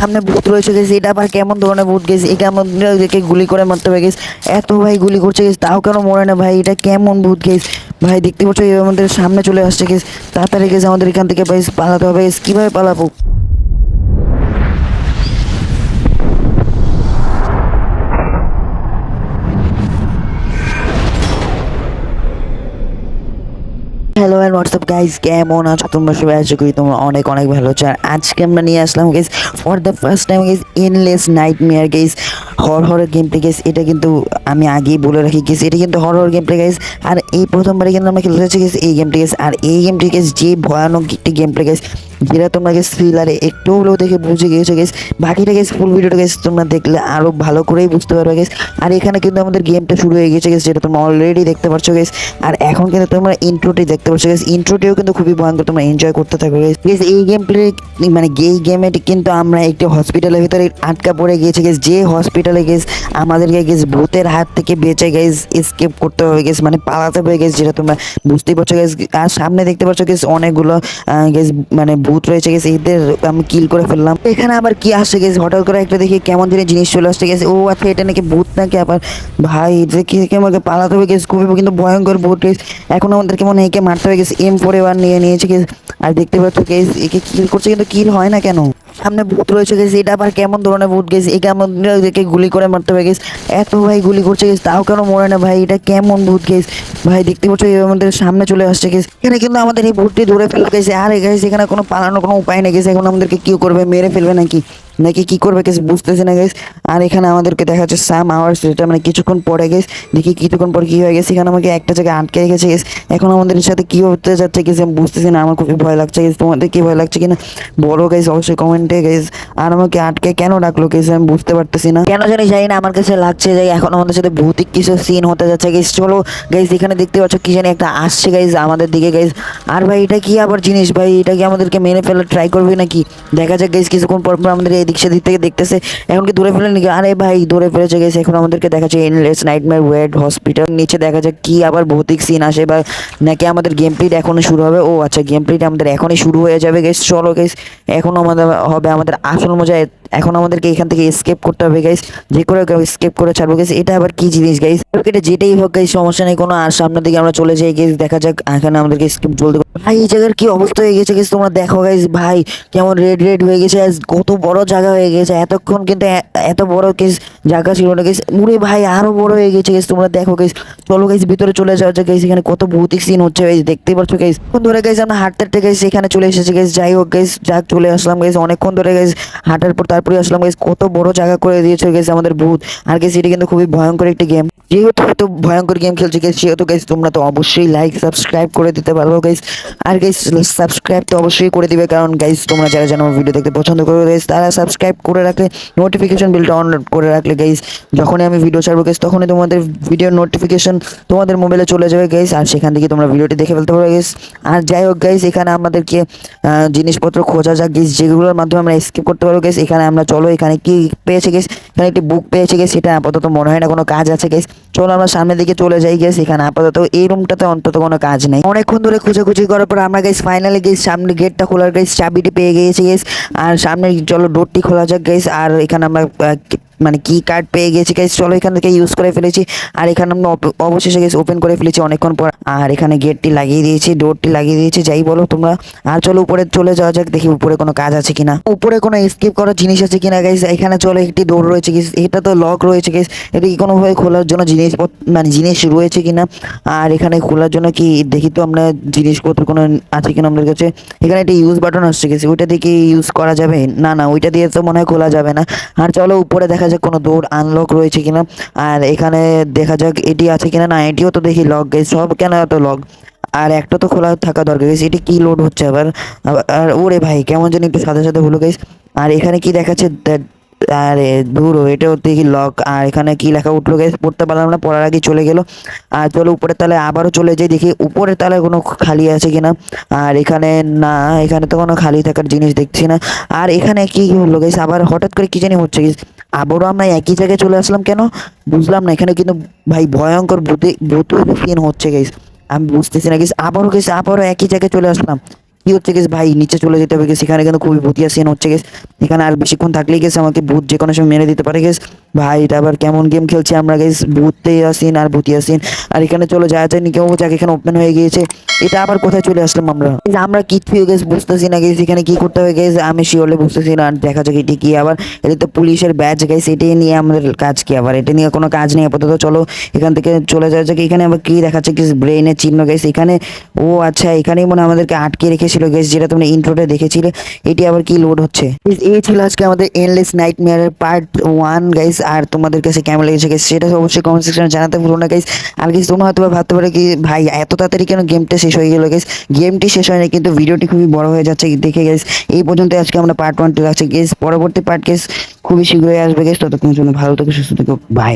সামনে ভূত রয়েছে গেছে এটা আবার কেমন ধরনের ভূত গেছে এটা কেমন গুলি করে মারতে হবে গেছে এত ভাই গুলি করছে গেছে তাও কেন মরে না ভাই? এটা কেমন ভূত গেছে ভাই, দেখতে পাচ্ছ, এই আমাদের সামনে চলে আসছে গেছে তাড়াতাড়ি গেছে আমাদের এখান থেকে ভাই পালাতে হবে গেছে কীভাবে পালাবো? হ্যালো অ্যান্ড হোয়াটসঅ্যাপ গাইজ কেমন আছো তোমরা সবাই? আশা করি তোমরা অনেক অনেক ভালো আছো। আর আজকে আমরা নিয়ে আসলাম guys for the first time guys endless nightmare guys horror game play guys এটা কিন্তু আমি আগেই বলে রাখি গেছি এটা কিন্তু horror game play guys আর এই প্রথমবারে কিন্তু আমরা খেলতে গেস এই গেমটি গেস আর এই গেমটি গেস যে ভয়ানক একটি গেম প্লে গেস যেটা তোমরা গেস থ্রিলারে একটু হলেও দেখে বুঝে গিয়েছো গেস বাকিটা গেস ফুল ভিডিওটা গেস তোমরা দেখলে আরও ভালো করেই বুঝতে পারবে গেস আর এখানে কিন্তু আমাদের গেমটা শুরু হয়ে গেছে গেস যেটা তোমরা অলরেডি দেখতে পাচ্ছ গেস আর এখন কিন্তু তোমরা ইন্ট্রোটি দেখতে পাচ্ছ গেস ইন্ট্রোটিও কিন্তু খুবই ভয়ঙ্কর, তোমরা এনজয় করতে থাকবে। গেস এই গেম প্লে মানে এই গেমে কিন্তু আমরা একটি হসপিটালের ভিতরে আটকা পড়ে গিয়েছি গেস যে হসপিটালে গেস আমাদেরকে গেস ভূতের হাত থেকে বেঁচে গেস এসকেপ করতে হবে গেস মানে পালাতে হবে গেস যেটা তোমরা বুঝতেই পারছ গেস আর সামনে দেখতে পাচ্ছ গেস অনেকগুলো গেস মানে ভূত রয়েছে গেস এদের আমি কিল করে ফেললাম। এখানে আবার কি আসছে গেস হঠাৎ করে একটা দেখি কেমন দিনে জিনিস চলে আসছে গেছে ও আচ্ছা এটা নাকি ভূত নাকি? আবার ভাই দেখি আমাকে পালাতে হবে গেস খুবই কিন্তু ভয়ঙ্কর ভূত গেস এখন আমাদেরকে মনে হয় একে মারতে হবে গেস এম ফোর ওয়ান নিয়ে নিয়েছে গেস আর দেখতে পাচ্ছ গেস একে কিল করছে কিন্তু কিল হয় না কেন? সামনে ভূত রয়েছে গেছে এটা আবার কেমন ধরনের ভূত গেছে একে আমাদেরকে গুলি করে মারতে হবে গেছে এত ভাই গুলি করছে গেছে তাও কেন মরে না ভাই? এটা কেমন ভূত গেছে ভাই দেখতে পাচ্ছ আমাদের সামনে চলে আসছে গেছে এখানে কিন্তু আমাদের এই ভূতটি ধরে ফেলে গেছে আর গেছে এখানে কোনো পালানোর কোনো উপায় নেই গেছে এখন আমাদেরকে কি করবে, মেরে ফেলবে নাকি? নাকি কি করবে গেছে বুঝতেছে না গেছে আর এখানে আমাদেরকে দেখা যাচ্ছে সাম আওয়ার্স যেটা মানে কিছুক্ষণ পরে গেছে দেখি কিছুক্ষণ পর কি হয়ে গেছে। এখানে আমাকে একটা জায়গায় আটকে গেছে গেছে এখন আমাদের সাথে কি হতে যাচ্ছে গেছে আমি বুঝতেছি না। আমার খুবই ভয় লাগছে গেছে তোমাদের কি ভয় লাগছে কিনা? বলো গেছে অবশ্যই কমেন্টে গেছে আর আমাকে আটকে কেন ডাকলো গেছে আমি বুঝতে পারতেছি না। কেন জানি জানি না, আমার কাছে লাগছে যে এখন আমাদের সাথে ভৌতিক কিছু সিন হতে যাচ্ছে গেছে চলো গাইজ এখানে দেখতে পাচ্ছ কি জানি একটা আসছে গাইজ আমাদের দিকে গাইজ আর ভাই, এটা কি আবার জিনিস ভাই? এটা কি আমাদেরকে মেরে ফেলার ট্রাই করবে নাকি? দেখা যাক গাইজ কিছুক্ষণ পর পর আমাদের এই দিক সেদিক থেকে দেখতেছে। এখন কি দূরে ফেলে নাকি, আরে ভাই, দূরে ফেলেছে গেছে। এখন আমাদেরকে দেখা যাচ্ছে এনলেস নাইটমেয়ার ওয়েড হসপিটাল নিচে দেখা যাক কি আবার ভৌতিক সিন আসে বা নাকি আমাদের গেম প্লেট এখনই শুরু হবে। ও আচ্ছা গেম প্লেট আমাদের এখনই শুরু হয়ে যাবে গেস চলো গেস এখন আমাদের হবে আমাদের আসল মজা। এখন আমাদেরকে এখান থেকে স্কেপ করতে হবে গাইস যে করে স্কেপ করে ছাড়বো গেছে এটা আবার কি জিনিস গাইস এটা যেটাই হোক গাইস সমস্যা নেই কোনো। আর সামনের দিকে আমরা চলে যাই গেস দেখা যাক এখানে আমাদেরকে স্কেপ চলতে ভাই, এই জায়গার কি অবস্থা হয়ে গেছে গেস তোমরা দেখো গাইস ভাই, কেমন রেড রেড হয়ে গেছে। কত বড় জায়গা হয়ে গেছে। এতক্ষণ কিন্তু এত বড় কেস জায়গা ছিল না। গেস মুড়ে ভাই, আরও বড় হয়ে গেছে গেস তোমরা দেখো গেস চলো গাইস ভিতরে চলে যাওয়া যাক গাইস এখানে কত ভৌতিক সিন হচ্ছে গাইস দেখতে পাচ্ছ গাইস কোন ধরে গাইস আমরা হাঁটতে হাঁটতে গাইস এখানে চলে এসেছে গাইস যাই হোক গাইস যাক, চলে আসলাম গাইস অনেকক্ষণ ধরে গাইস হাঁটার পর তারপরে আসলাম গাইস কত বড় জায়গা করে দিয়েছে গাইস আমাদের ভূত। আর গাইস এটা কিন্তু খুবই ভয়ঙ্কর একটি গেম যেহেতু এত ভয়ঙ্কর গেম খেলছে গাইস সেহেতু গাইস তোমরা তো অবশ্যই লাইক সাবস্ক্রাইব করে দিতে পারো গাইস আর গাইস সাবস্ক্রাইব তো অবশ্যই করে দিবে। কারণ গাইস তোমরা যারা যেন ভিডিও দেখতে পছন্দ করো গাইস তারা সাবস্ক্রাইব করে রাখলে নোটিফিকেশন বিলটা অন করে রাখলে গাইস যখনই আমি ভিডিও ছাড়বো গাইস তখনই তোমাদের ভিডিও নোটিফিকেশন তোমাদের মোবাইলে চলে যাবে গাইস আর সেখান থেকে তোমরা ভিডিওটি দেখে ফেলতে পারো গাইস আর যাই হোক গাইস এখানে আমাদেরকে জিনিসপত্র খোঁজা যাক গাইস যেগুলোর মাধ্যমে আমরা স্কিপ করতে পারব গাইস এখানে আমরা চলো, এখানে কি পেয়েছে গাইস এখানে একটি বুক পেয়েছে গাইস সেটা আপাতত মনে হয় না, কোনো কাজ আছে গাইস চলো আমরা সামনের দিকে চলে যাই গেস এখানে আপাতত এই রুমটাতে অন্তত কোনো কাজ নেই। অনেকক্ষণ ধরে খুঁজেখুঁজি করার পর আমরা গেছি ফাইনালি গেছি সামনে গেটটা খোলার গেছি চাবিটি পেয়ে গিয়েছি গেস আর সামনে চলো ডোরটি খোলা যাক গেছি আর এখানে আমরা মানে কি কার্ড পেয়ে গেছি। গাইস চলো এখান থেকে ইউজ করে ফেলেছি। আর এখানে আমরা অবশেষে গেস ওপেন করে ফেলেছি অনেকক্ষণ পর। আর এখানে গেটটি লাগিয়ে দিয়েছি ডোরটি লাগিয়ে দিয়েছি, যাই বলো তোমরা। আর চলো উপরে চলে যাওয়া যাক, দেখি উপরে কোনো কাজ আছে কিনা। উপরে কোনো স্কিপ করার জিনিস আছে কিনা গাইস এখানে চলো একটি ডোর রয়েছে গেস এটা তো লক রয়েছে গেস এটা কি কোনোভাবে খোলার জন্য জিনিস মানে জিনিস রয়েছে কিনা? আর এখানে খোলার জন্য কি দেখি তো আমরা জিনিসপত্র কোনো আছে কিনা আমাদের কাছে। এখানে একটা ইউজ বাটন আসছে গেছে ওইটা দিয়ে কি ইউজ করা যাবে? না না, ওইটা দিয়ে তো মনে হয় খোলা যাবে না। আর চলো উপরে দেখা যাক কোনো ডোর আনলক রয়েছে কিনা, আর এখানে দেখা যাক এটি আছে কিনা। না, এটিও তো দেখি লক গেছে সব কেন এত লক আর একটা তো খোলা থাকা দরকার গেছে এটি কি লোড হচ্ছে আবার? আর ওরে ভাই, কেমন জানি একটু সাথে সাথে হলো গেছে আর এখানে কি দেখাচ্ছে? আরে দূর এটাও দেখি লক আর এখানে কি লেখা উঠল গেছে পড়তে পারলাম না, পড়ার আগে চলে গেল। আর চলো উপরের তালে আবারও চলে যাই, দেখি উপরের তলায় কোনো খালি আছে কিনা। আর এখানে, না, এখানে তো কোনো খালি থাকার জিনিস দেখছি না। আর এখানে কি হলো গেছে আবার হঠাৎ করে কি জানি হচ্ছে গেছে আবারও আমরা একই জায়গায় চলে আসলাম কেন? বুঝলাম না, এখানে কিন্তু ভাই ভয়ঙ্কর ভূতে ভূত সিন হচ্ছে গেছে আমি বুঝতেছি না গেছি আবারও গেছি আবারও একই জায়গায় চলে আসলাম। কি হচ্ছে গেছে ভাই নিচে চলে যেতে হবে গেছে এখানে কিন্তু খুবই ভূতিয়া সিন হচ্ছে গেছে এখানে আর বেশিক্ষণ থাকলেই গেছে আমাকে ভূত যে কোনো সময় মেরে দিতে পারে গেছে ভাই, এটা আবার কেমন গেম খেলছি আমরা গেছ ভূতে আসিন আর ভূতি আসিন আর এখানে চলো যা যায়নি কেউ যাক, এখানে ওপেন হয়ে গিয়েছে। এটা আবার কোথায় চলে আসলাম আমরা? আমরা কিছুই গেছ বুঝতেছি না গেছি এখানে কি করতে হবে গেছে আমি শিওরলি বুঝতেছি না, আর দেখা যাক এটি কি আবার। এটা তো পুলিশের ব্যাচ গেছে এটাই নিয়ে আমাদের কাজ কি আবার? এটা নিয়ে কোনো কাজ নেই, আপাতত চলো, এখান থেকে চলে যাওয়া যাক। এখানে আবার কি দেখাচ্ছে কি ব্রেনের চিহ্ন গেছে এখানে, ও আচ্ছা এখানেই মনে আমাদেরকে আটকে রেখেছিল গেছে যেটা তোমরা ইন্ট্রোতে দেখেছিলে। এটি আবার কি লোড হচ্ছে? এই ছিল আজকে আমাদের এনলেস নাইট মেয়ারের পার্ট ওয়ান গাইস আর তোমাদের কাছে কেমন লেগেছে গাইস সেটা অবশ্যই কমেন্ট সেকশনে জানাতে ভুলো না গাইস আর গাইস তোমরা হয়তো ভাবতে পারো কি, ভাই, এত তাড়াতাড়ি কেন গেমটা শেষ হয়ে গেল গাইস গেমটি শেষ হয়নি, কিন্তু ভিডিওটি খুবই বড় হয়ে যাচ্ছে দেখে গাইস এই পর্যন্ত আজকে আমরা পার্ট ওয়ান টু রাখছি গেস পরবর্তী পার্ট গাইস খুবই শীঘ্রই আসবে গেস ততক্ষণের জন্য ভালো থেকো, সুস্থ থেকো। বাই